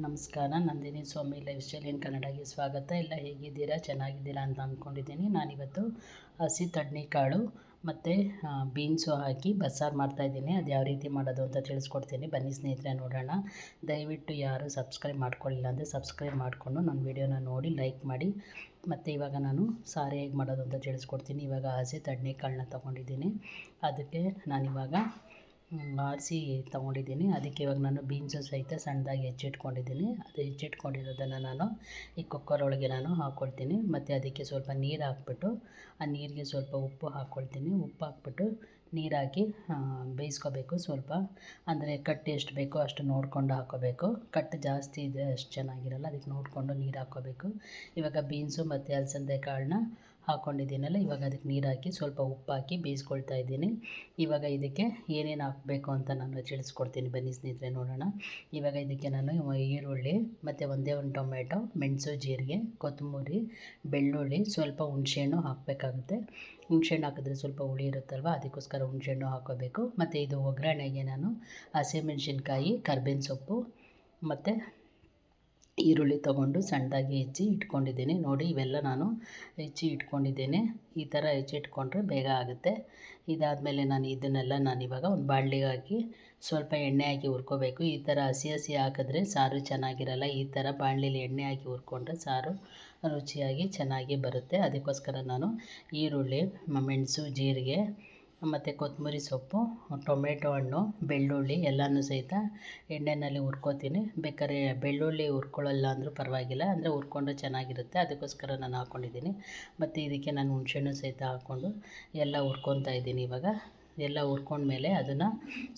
ನಮಸ್ಕಾರ, Nandini Swami lifestyle in ಕನ್ನಡಗೆ ಸ್ವಾಗತ. ಎಲ್ಲ ಹೇಗಿದ್ದೀರಾ? ಚೆನ್ನಾಗಿದ್ದೀರಾ ಅಂತ ಅಂದ್ಕೊಂಡಿದ್ದೀನಿ. ನಾನಿವತ್ತು ಹಸಿ ತಡ್ನಿಕಾಳು ಮತ್ತು ಬೀನ್ಸು ಹಾಕಿ ಬಸ್ಸಾರು ಮಾಡ್ತಾಯಿದ್ದೀನಿ ಅದು ಯಾವ ರೀತಿ ಮಾಡೋದು ಅಂತ ತಿಳಿಸ್ಕೊಡ್ತೀನಿ. ಬನ್ನಿ ಸ್ನೇಹಿತರೆ, ನೋಡೋಣ. ದಯವಿಟ್ಟು ಯಾರು ಸಬ್ಸ್ಕ್ರೈಬ್ ಮಾಡ್ಕೊಳ್ಳಿಲ್ಲ ಅಂದರೆ ಸಬ್ಸ್ಕ್ರೈಬ್ ಮಾಡಿಕೊಂಡು ನನ್ನ ವೀಡಿಯೋನ ನೋಡಿ, ಲೈಕ್ ಮಾಡಿ. ಮತ್ತು ಇವಾಗ ನಾನು ಸಾರಿ ಹೇಗೆ ಮಾಡೋದು ಅಂತ ತಿಳಿಸ್ಕೊಡ್ತೀನಿ. ಇವಾಗ ಹಸಿ ತಡ್ನಿಕಾಳನ್ನ ತೊಗೊಂಡಿದ್ದೀನಿ. ಅದಕ್ಕೆ ನಾನಿವಾಗ ಆರಿಸಿ ತೊಗೊಂಡಿದ್ದೀನಿ. ಅದಕ್ಕೆ ಇವಾಗ ನಾನು ಬೀನ್ಸು ಸಹಿತ ಸಣ್ಣದಾಗಿ ಹೆಚ್ಚಿಟ್ಕೊಂಡಿದ್ದೀನಿ. ಅದು ಹೆಚ್ಚಿಟ್ಕೊಂಡಿರೋದನ್ನು ನಾನು ಈ ಕುಕ್ಕರ್ ಒಳಗೆ ನಾನು ಹಾಕ್ಕೊಳ್ತೀನಿ ಮತ್ತು ಅದಕ್ಕೆ ಸ್ವಲ್ಪ ನೀರು ಹಾಕ್ಬಿಟ್ಟು, ಆ ನೀರಿಗೆ ಸ್ವಲ್ಪ ಉಪ್ಪು ಹಾಕ್ಕೊಳ್ತೀನಿ ಉಪ್ಪು ಹಾಕ್ಬಿಟ್ಟು ನೀರಾಕಿ ಬೇಯಿಸ್ಕೋಬೇಕು ಸ್ವಲ್ಪ. ಅಂದರೆ ಕಟ್ಟು ಎಷ್ಟು ಬೇಕೋ ಅಷ್ಟು ನೋಡಿಕೊಂಡು ಹಾಕೋಬೇಕು. ಕಟ್ಟು ಜಾಸ್ತಿ ಇದೆ, ಅಷ್ಟು ಚೆನ್ನಾಗಿರಲ್ಲ, ಅದಕ್ಕೆ ನೋಡಿಕೊಂಡು ನೀರು ಹಾಕ್ಕೋಬೇಕು ಇವಾಗ ಬೀನ್ಸು ಮತ್ತು ಅಲಸಂದೆ ಕಾಳನ್ನ ಹಾಕ್ಕೊಂಡಿದ್ದೀನಲ್ಲ ಇವಾಗ ಅದಕ್ಕೆ ನೀರು ಹಾಕಿ ಸ್ವಲ್ಪ ಉಪ್ಪು ಹಾಕಿ ಬೇಯಿಸ್ಕೊಳ್ತಾ ಇದ್ದೀನಿ. ಇವಾಗ ಇದಕ್ಕೆ ಏನೇನು ಹಾಕಬೇಕು ಅಂತ ನಾನು ತಿಳಿಸ್ಕೊಡ್ತೀನಿ ಬನ್ನಿ ಸ್ನೇಹಿತರೆ ನೋಡೋಣ. ಇವಾಗ ಇದಕ್ಕೆ ನಾನು ಈರುಳ್ಳಿ, ಮತ್ತು ಒಂದೇ ಒಂದು ಟೊಮೆಟೊ ಮೆಣಸು, ಜೀರಿಗೆ, ಕೊತ್ತಂಬರಿ, ಬೆಳ್ಳುಳ್ಳಿ, ಸ್ವಲ್ಪ ಹುಣಸೆಹಣ್ಣು ಹಾಕಬೇಕಾಗುತ್ತೆ. ಹುಣಸೆಹಣ್ಣು ಹಾಕಿದ್ರೆ ಸ್ವಲ್ಪ ಹುಳಿ ಇರುತ್ತಲ್ವ, ಅದಕ್ಕೋಸ್ಕರ ಹುಣಸೆಹಣ್ಣು ಹಾಕೋಬೇಕು ಮತ್ತು ಇದು ಒಗ್ಗರಣೆಗೆ ನಾನು ಹಸಿಮೆಣ್ಸಿನ್ಕಾಯಿ, ಕರ್ಬೇವಿನ ಸೊಪ್ಪು, ಮತ್ತು ಈರುಳ್ಳಿ ತಗೊಂಡು ಸಣ್ಣದಾಗಿ ಹೆಚ್ಚಿ ಇಟ್ಕೊಂಡಿದ್ದೀನಿ. ನೋಡಿ, ಇವೆಲ್ಲ ನಾನು ಹೆಚ್ಚಿ ಇಟ್ಕೊಂಡಿದ್ದೇನೆ. ಈ ಥರ ಹೆಚ್ಚಿ ಇಟ್ಕೊಂಡ್ರೆ ಬೇಗ ಆಗುತ್ತೆ. ಇದಾದಮೇಲೆ ನಾನು ಇದನ್ನೆಲ್ಲ ನಾನು ಇವಾಗ ಒಂದು ಬಾಣಲಿಗೆ ಹಾಕಿ ಸ್ವಲ್ಪ ಎಣ್ಣೆ ಹಾಕಿ ಹುರ್ಕೋಬೇಕು. ಈ ಥರ ಹಸಿ ಹಸಿ ಹಾಕಿದ್ರೆ ಸಾರು ಚೆನ್ನಾಗಿರಲ್ಲ. ಈ ಥರ ಬಾಣಲಿಲಿ ಎಣ್ಣೆ ಹಾಕಿ ಹುರ್ಕೊಂಡ್ರೆ ಸಾರು ರುಚಿಯಾಗಿ ಚೆನ್ನಾಗಿ ಬರುತ್ತೆ. ಅದಕ್ಕೋಸ್ಕರ ನಾನು ಈರುಳ್ಳಿ ಮೆಣಸು, ಜೀರಿಗೆ ಮತ್ತು ಕೊತ್ತಂಬರಿ ಸೊಪ್ಪು, ಟೊಮೆಟೊ ಹಣ್ಣು, ಬೆಳ್ಳುಳ್ಳಿ ಎಲ್ಲನೂ ಸಹಿತ ಎಣ್ಣೆಯಲ್ಲಿ ಹುರ್ಕೋತೀನಿ. ಬೇಕಾದ್ರೆ ಬೆಳ್ಳುಳ್ಳಿ ಹುರ್ಕೊಳ್ಳಲ್ಲ ಅಂದರೂ ಪರವಾಗಿಲ್ಲ, ಅಂದರೆ ಹುರ್ಕೊಂಡ್ರೆ ಚೆನ್ನಾಗಿರುತ್ತೆ. ಅದಕ್ಕೋಸ್ಕರ ನಾನು ಹಾಕ್ಕೊಂಡಿದ್ದೀನಿ ಮತ್ತು ಇದಕ್ಕೆ ನಾನು ಹುಣಸೆಹಣ್ಣು ಸಹಿತ ಹಾಕ್ಕೊಂಡು ಎಲ್ಲ ಹುರ್ಕೊತಾ ಇದ್ದೀನಿ ಇವಾಗ. ಎಲ್ಲ ಹುರ್ಕೊಂಡ್ಮೇಲೆ ಅದನ್ನು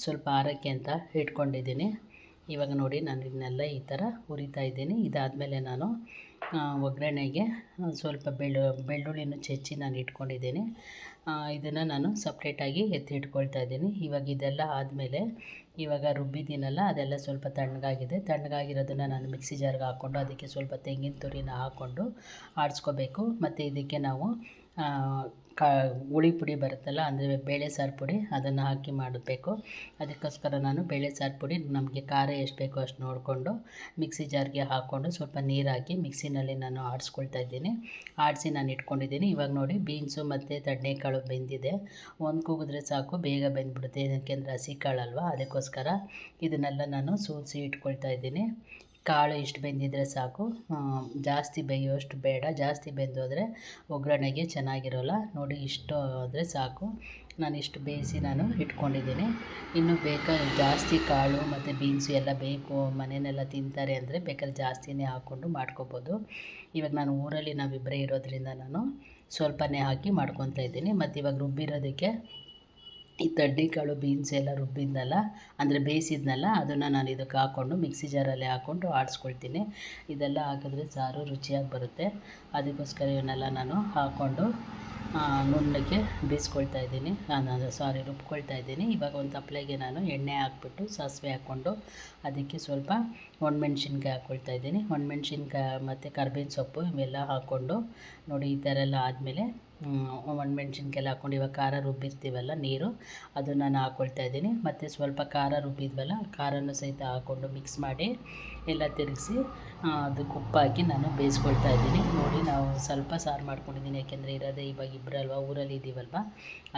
ಸ್ವಲ್ಪ ಆರೋಕ್ಕೆ ಅಂತ ಇಟ್ಕೊಂಡಿದ್ದೀನಿ. ಇವಾಗ ನೋಡಿ ನಾನು ಇದನ್ನೆಲ್ಲ ಈ ಥರ ಹುರಿತಾ ಇದ್ದೀನಿ. ಇದಾದಮೇಲೆ ನಾನು ಒಗ್ಗರಣೆಗೆ ಸ್ವಲ್ಪ ಬೆಳ್ಳು, ಬೆಳ್ಳುಳ್ಳಿನೂ ಚೆಚ್ಚಿ ನಾನು ಇಟ್ಕೊಂಡಿದ್ದೀನಿ. ಇದನ್ನು ನಾನು ಸಪ್ರೇಟಾಗಿ ಎತ್ತಿಟ್ಕೊಳ್ತಾ ಇದ್ದೀನಿ. ಇವಾಗ ಇದೆಲ್ಲ ಆದಮೇಲೆ ಇವಾಗ ರುಬ್ಬಿದ್ದೀನಲ್ಲ, ಅದೆಲ್ಲ ಸ್ವಲ್ಪ ತಣ್ಣಗಾಗಿದೆ. ತಣ್ಣಗಾಗಿರೋದನ್ನು ನಾನು ಮಿಕ್ಸಿ ಜಾರ್ಗೆ ಹಾಕ್ಕೊಂಡು, ಅದಕ್ಕೆ ಸ್ವಲ್ಪ ತೆಂಗಿನ ತುರಿನ ಹಾಕ್ಕೊಂಡು ಆಡಿಸ್ಕೋಬೇಕು. ಮತ್ತು ಇದಕ್ಕೆ ನಾವು ಕಾ, ಹುಳಿ ಪುಡಿ ಬರುತ್ತಲ್ಲ, ಅಂದರೆ ಬೇಳೆ ಸಾರು ಪುಡಿ, ಅದನ್ನು ಹಾಕಿ ಮಾಡಬೇಕು. ಅದಕ್ಕೋಸ್ಕರ ನಾನು ಬೇಳೆ ಸಾರು ಪುಡಿ, ನಮಗೆ ಖಾರ ಎಷ್ಟು ಬೇಕೋ ಅಷ್ಟು ನೋಡಿಕೊಂಡು ಮಿಕ್ಸಿ ಜಾರ್ಗೆ ಹಾಕ್ಕೊಂಡು ಸ್ವಲ್ಪ ನೀರು ಹಾಕಿ ಮಿಕ್ಸಿನಲ್ಲಿ ನಾನು ಆಡಿಸ್ಕೊಳ್ತಾ ಇದ್ದೀನಿ. ಆಡಿಸಿ ನಾನು ಇಟ್ಕೊಂಡಿದ್ದೀನಿ. ಇವಾಗ ನೋಡಿ, ಬೀನ್ಸು ಮತ್ತು ತಣ್ಣೆಕಾಳು ಬೆಂದಿದೆ. ಒಂದು ಕೂಗಿದ್ರೆ ಸಾಕು, ಬೇಗ ಬೆಂದ್ಬಿಡುತ್ತೆ. ಅಂದರೆ ಹಸಿ ಕಾಳಲ್ವ? ಅದಕ್ಕೋಸ್ಕರ ಇದನ್ನೆಲ್ಲ ನಾನು ಸೂಸಿ ಇಟ್ಕೊಳ್ತಾ ಇದ್ದೀನಿ. ಕಾಳು ಇಷ್ಟು ಬೆಂದಿದ್ದರೆ ಸಾಕು. ಜಾಸ್ತಿ ಬೇಯೋಷ್ಟು ಬೇಡ. ಜಾಸ್ತಿ ಬೆಂದೋದ್ರೆ ಒಗ್ಗರಣೆಗೆ ಚೆನ್ನಾಗಿರೋಲ್ಲ. ನೋಡಿ ಇಷ್ಟು ಆದರೆ ಸಾಕು. ನಾನು ಇಷ್ಟು ಬೇಯಿಸಿ ನಾನು ಇಟ್ಕೊಂಡಿದ್ದೀನಿ. ಇನ್ನು ಬೇಕಾ ಜಾಸ್ತಿ ಕಾಳು ಮತ್ತು ಬೀನ್ಸು ಎಲ್ಲ ಬೇಕು. ಮನೆಯಲ್ಲೆಲ್ಲ ತಿಂತಾರೆ ಅಂದರೆ ಬೇಕಾದ್ರೆ ಜಾಸ್ತಿನೇ ಹಾಕ್ಕೊಂಡು ಮಾಡ್ಕೋಬೋದು. ಇವಾಗ ನಾನು ಊರಲ್ಲಿ ನಾವಿಬ್ಬರೇ ಇರೋದ್ರಿಂದ ನಾನು ಸ್ವಲ್ಪನೇ ಹಾಕಿ ಮಾಡ್ಕೊತಾ ಇದ್ದೀನಿ. ಮತ್ತು ಇವಾಗ ರುಬ್ಬಿರೋದಕ್ಕೆ ಈ ಕಾಳು ಬೀನ್ಸ್ ಎಲ್ಲ ರುಬ್ಬಿದ್ನಲ್ಲ, ಅಂದರೆ ಬೇಯಿಸಿದ್ನಲ್ಲ, ಅದನ್ನು ನಾನು ಇದಕ್ಕೆ ಹಾಕ್ಕೊಂಡು ಮಿಕ್ಸಿ ಜಾರಲ್ಲಿ ಹಾಕ್ಕೊಂಡು ಆಡಿಸ್ಕೊಳ್ತೀನಿ. ಇದೆಲ್ಲ ಹಾಕಿದ್ರೆ ಸಾರು ರುಚಿಯಾಗಿ ಬರುತ್ತೆ. ಅದಕ್ಕೋಸ್ಕರ ಇವನ್ನೆಲ್ಲ ನಾನು ಹಾಕ್ಕೊಂಡು ನುಣ್ಣಕ್ಕೆ ಬೀಸ್ಕೊಳ್ತಾ ಇದ್ದೀನಿ. ನಾನು ಸಾರಿ, ರುಬ್ಕೊಳ್ತಾ ಇದ್ದೀನಿ. ಇವಾಗ ಒಂದು ತಪ್ಪಲೆಗೆ ನಾನು ಎಣ್ಣೆ ಹಾಕ್ಬಿಟ್ಟು ಸಾಸಿವೆ ಹಾಕ್ಕೊಂಡು ಅದಕ್ಕೆ ಸ್ವಲ್ಪ ಒಣಮೆಣ್ಸಿನ್ಕಾಯಿ ಹಾಕ್ಕೊಳ್ತಾ ಇದ್ದೀನಿ. ಒಣಮೆಣ್ಸಿನ್ಕಾಯಿ ಮತ್ತು ಕರ್ಬೇವಿನ ಸೊಪ್ಪು ಇವೆಲ್ಲ ಹಾಕ್ಕೊಂಡು ನೋಡಿ, ಈ ಥರ ಎಲ್ಲ ಆದಮೇಲೆ ಒಣಮೆಣ್ಸಿನ್ಕಾಯಿ ಹಾಕ್ಕೊಂಡು ಇವಾಗ ಖಾರ ರುಬ್ಬಿರ್ತೀವಲ್ಲ ನೀರು, ಅದನ್ನು ನಾನು ಹಾಕ್ಕೊಳ್ತಾ ಇದ್ದೀನಿ. ಮತ್ತು ಸ್ವಲ್ಪ ಖಾರ ರುಬ್ಬಿದ್ವಲ್ಲ ಖಾರನೂ ಸಹಿತ ಹಾಕ್ಕೊಂಡು ಮಿಕ್ಸ್ ಮಾಡಿ ಎಲ್ಲ ತಿರುಗಿಸಿ ಅದಕ್ಕೆ ಉಪ್ಪು ನಾನು ಬೇಯಿಸ್ಕೊಳ್ತಾ ಇದ್ದೀನಿ. ನೋಡಿ ನಾವು ಸ್ವಲ್ಪ ಸಾರು ಮಾಡ್ಕೊಂಡಿದ್ದೀನಿ, ಯಾಕೆಂದರೆ ಇರೋದೇ ಇವಾಗ ಇಬ್ಬರಲ್ವ ಊರಲ್ಲಿ ಇದ್ದೀವಲ್ವ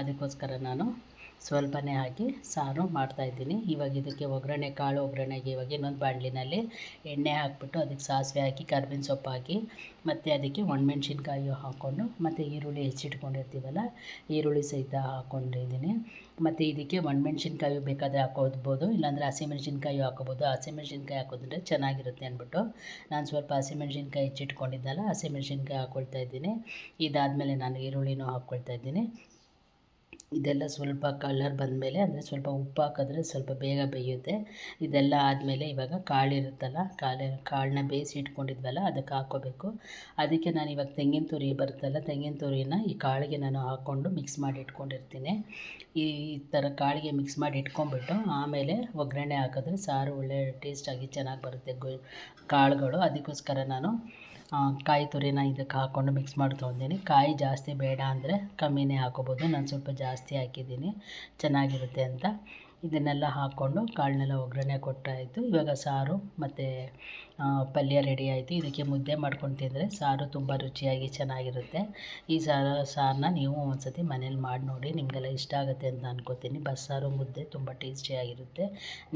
ಅದಕ್ಕೋಸ್ಕರ ನಾನು ಸ್ವಲ್ಪನೇ ಹಾಕಿ ಸಾರು ಮಾಡ್ತಾಯಿದ್ದೀನಿ ಇವಾಗ ಇದಕ್ಕೆ ಒಗ್ಗರಣೆ, ಕಾಳು ಒಗ್ಗರಣೆಗೆ ಇವಾಗ ಇನ್ನೊಂದು ಬಾಣಲಿನಲ್ಲಿ ಎಣ್ಣೆ ಹಾಕ್ಬಿಟ್ಟು ಅದಕ್ಕೆ ಸಾಸಿವೆ ಹಾಕಿ, ಕರ್ಬೇವಿನ ಸೊಪ್ಪು ಹಾಕಿ, ಮತ್ತು ಅದಕ್ಕೆ ಒಣಮೆಣ್ಸಿನ್ಕಾಯಿ ಹಾಕ್ಕೊಂಡು, ಮತ್ತು ಈರುಳ್ಳಿ ಹೆಚ್ಚಿಟ್ಕೊಂಡಿರ್ತೀವಲ್ಲ, ಈರುಳ್ಳಿ ಸಹಿತ ಹಾಕ್ಕೊಂಡಿದ್ದೀನಿ ಮತ್ತು ಇದಕ್ಕೆ ಒಣಮೆಣ್ಸಿನ್ಕಾಯಿ ಬೇಕಾದರೆ ಹಾಕೋದ್ಬೋದು, ಇಲ್ಲಾಂದರೆ ಹಸಿಮೆಣ್ಸಿನ್ಕಾಯಿ ಹಾಕೋಬೋದು. ಹಸಿಮೆಣ್ಸಿನ್ಕಾಯಿ ಹಾಕೋದ್ರೆ ಚೆನ್ನಾಗಿರುತ್ತೆ ಅಂದ್ಬಿಟ್ಟು ನಾನು ಸ್ವಲ್ಪ ಹಸಿಮೆಣ್ಸಿನ್ಕಾಯಿ ಹೆಚ್ಚಿಟ್ಕೊಂಡಿದ್ದಲ್ಲ, ಹಸಿಮೆಣ್ಸಿನ್ಕಾಯಿ ಹಾಕ್ಕೊಳ್ತಾ ಇದ್ದೀನಿ. ಇದಾದಮೇಲೆ ನಾನು ಈರುಳ್ಳಿನೂ ಹಾಕ್ಕೊಳ್ತಾ ಇದ್ದೀನಿ. ಇದೆಲ್ಲ ಸ್ವಲ್ಪ ಕಲರ್ ಬಂದಮೇಲೆ ಅಂದರೆ ಸ್ವಲ್ಪ ಉಪ್ಪು ಹಾಕಿದ್ರೆ ಸ್ವಲ್ಪ ಬೇಗ ಬೇಯುತ್ತೆ. ಇದೆಲ್ಲ ಆದಮೇಲೆ ಇವಾಗ ಕಾಳಿರುತ್ತಲ್ಲ ಕಾಳು ಕಾಳನ್ನ ಬೇಯಿಸಿ ಇಟ್ಕೊಂಡಿದ್ವಲ್ಲ, ಅದಕ್ಕೆ ಹಾಕೋಬೇಕು ಅದಕ್ಕೆ ನಾನು ಇವಾಗ ತೆಂಗಿನ ತುರಿ ಬರುತ್ತಲ್ಲ, ತೆಂಗಿನ ತುರಿನ ಈ ಕಾಳಿಗೆ ನಾನು ಹಾಕ್ಕೊಂಡು ಮಿಕ್ಸ್ ಮಾಡಿ ಇಟ್ಕೊಂಡಿರ್ತೀನಿ. ಈ ಥರ ಕಾಳಿಗೆ ಮಿಕ್ಸ್ ಮಾಡಿ ಇಟ್ಕೊಂಡ್ಬಿಟ್ಟು ಆಮೇಲೆ ಒಗ್ಗರಣೆ ಹಾಕಿದ್ರೆ ಸಾರು ಒಳ್ಳೆ ಟೇಸ್ಟಾಗಿ ಚೆನ್ನಾಗಿ ಬರುತ್ತೆ ಕಾಳುಗಳು. ಅದಕ್ಕೋಸ್ಕರ ನಾನು ಕಾಯಿ ತುರಿನ ಇದಕ್ಕೆ ಹಾಕ್ಕೊಂಡು ಮಿಕ್ಸ್ ಮಾಡ್ಕೊಂಡಿದ್ದೀನಿ ಕಾಯಿ ಜಾಸ್ತಿ ಬೇಡ ಅಂದರೆ ಕಮ್ಮಿನೇ ಹಾಕೋಬೋದು ನಾನು ಸ್ವಲ್ಪ ಜಾಸ್ತಿ ಹಾಕಿದ್ದೀನಿ. ಚೆನ್ನಾಗಿರುತ್ತೆ ಅಂತ. ಇದನ್ನೆಲ್ಲ ಹಾಕ್ಕೊಂಡು ಕಾಳನ್ನೆಲ್ಲ ಒಗ್ಗರಣೆ ಕೊಟ್ಟಾಯಿತು. ಇವಾಗ ಸಾರು ಮತ್ತು ಪಲ್ಯ ರೆಡಿ ಆಯಿತು. ಇದಕ್ಕೆ ಮುದ್ದೆ ಮಾಡ್ಕೊಂಡು ತಿಂದರೆ ಸಾರು ತುಂಬ ರುಚಿಯಾಗಿ ಚೆನ್ನಾಗಿರುತ್ತೆ. ಈ ಸಾರು ಸಾರನ್ನ ನೀವು ಒಂದ್ಸತಿ ಮನೇಲಿ ಮಾಡಿ ನೋಡಿ. ನಿಮಗೆಲ್ಲ ಇಷ್ಟ ಆಗುತ್ತೆ ಅಂತ ಅನ್ಕೋತೀನಿ. ಬಸ್ಸಾರು, ಮುದ್ದೆ ತುಂಬ ಟೇಸ್ಟಿಯಾಗಿರುತ್ತೆ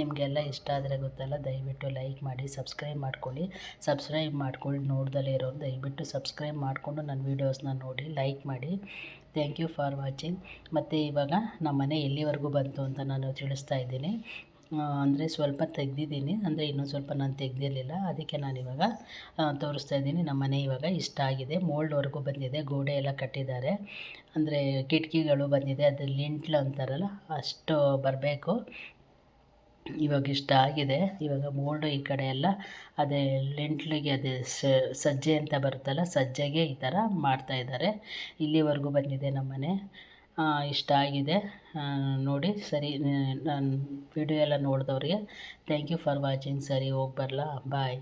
ನಿಮಗೆಲ್ಲ ಇಷ್ಟ ಆದರೆ ಗೊತ್ತಲ್ಲ, ದಯವಿಟ್ಟು ಲೈಕ್ ಮಾಡಿ ಸಬ್ಸ್ಕ್ರೈಬ್ ಮಾಡ್ಕೊಳ್ಳಿ. ಸಬ್ಸ್ಕ್ರೈಬ್ ಮಾಡ್ಕೊಳ್ಳಿ ನೋಡ್ದಲೇ ಇರೋರು ದಯವಿಟ್ಟು ಸಬ್ಸ್ಕ್ರೈಬ್ ಮಾಡಿಕೊಂಡು ನನ್ನ ವೀಡಿಯೋಸ್ನ ನೋಡಿ ಲೈಕ್ ಮಾಡಿ. ಥ್ಯಾಂಕ್ ಯು ಫಾರ್ ವಾಚಿಂಗ್ ಮತ್ತು ಇವಾಗ ನಮ್ಮ ಮನೆ ಎಲ್ಲಿವರೆಗೂ ಬಂತು ಅಂತ ನಾನು ತಿಳಿಸ್ತಾ ಇದ್ದೀನಿ. ಅಂದರೆ ಸ್ವಲ್ಪ ತೆಗೆದಿದ್ದೀನಿ. ಅಂದರೆ ಇನ್ನೂ ಸ್ವಲ್ಪ ನಾನು ತೆಗೆದಿರಲಿಲ್ಲ. ಅದಕ್ಕೆ ನಾನು ಇವಾಗ ತೋರಿಸ್ತಾ ಇದ್ದೀನಿ. ನಮ್ಮ ಮನೆ ಇವಾಗ ಇಷ್ಟ ಆಗಿದೆ. ಮೋಲ್ಡ್ವರೆಗೂ ಬಂದಿದೆ. ಗೋಡೆ ಎಲ್ಲ ಕಟ್ಟಿದ್ದಾರೆ. ಅಂದರೆ ಕಿಟಕಿಗಳು ಬಂದಿದೆ. ಅದು ಲಿಂಟ್ಲು ಅಂತಾರಲ್ಲ, ಅಷ್ಟು ಬರಬೇಕು. ಇವಾಗ ಇಷ್ಟ ಆಗಿದೆ. ಇವಾಗ ಮೋಲ್ಡು ಈ ಕಡೆ ಎಲ್ಲ, ಅದೇ ಲೆಂಟ್ಲಿಗೆ ಅದೇ ಸಜ್ಜೆ ಅಂತ ಬರುತ್ತಲ್ಲ, ಸಜ್ಜೆಗೆ ಈ ಥರ ಮಾಡ್ತಾಯಿದ್ದಾರೆ ಇಲ್ಲಿವರೆಗೂ ಬಂದಿದೆ ನಮ್ಮನೆ ಇಷ್ಟ ಆಗಿದೆ. ನೋಡಿ, ಸರಿ, ನಾನು ವಿಡಿಯೋ ಎಲ್ಲ ನೋಡಿದವ್ರಿಗೆ ಥ್ಯಾಂಕ್ ಯು ಫಾರ್ ವಾಚಿಂಗ್ ಸರಿ, ಹೋಗಿ ಬರಲಾ? ಬಾಯ್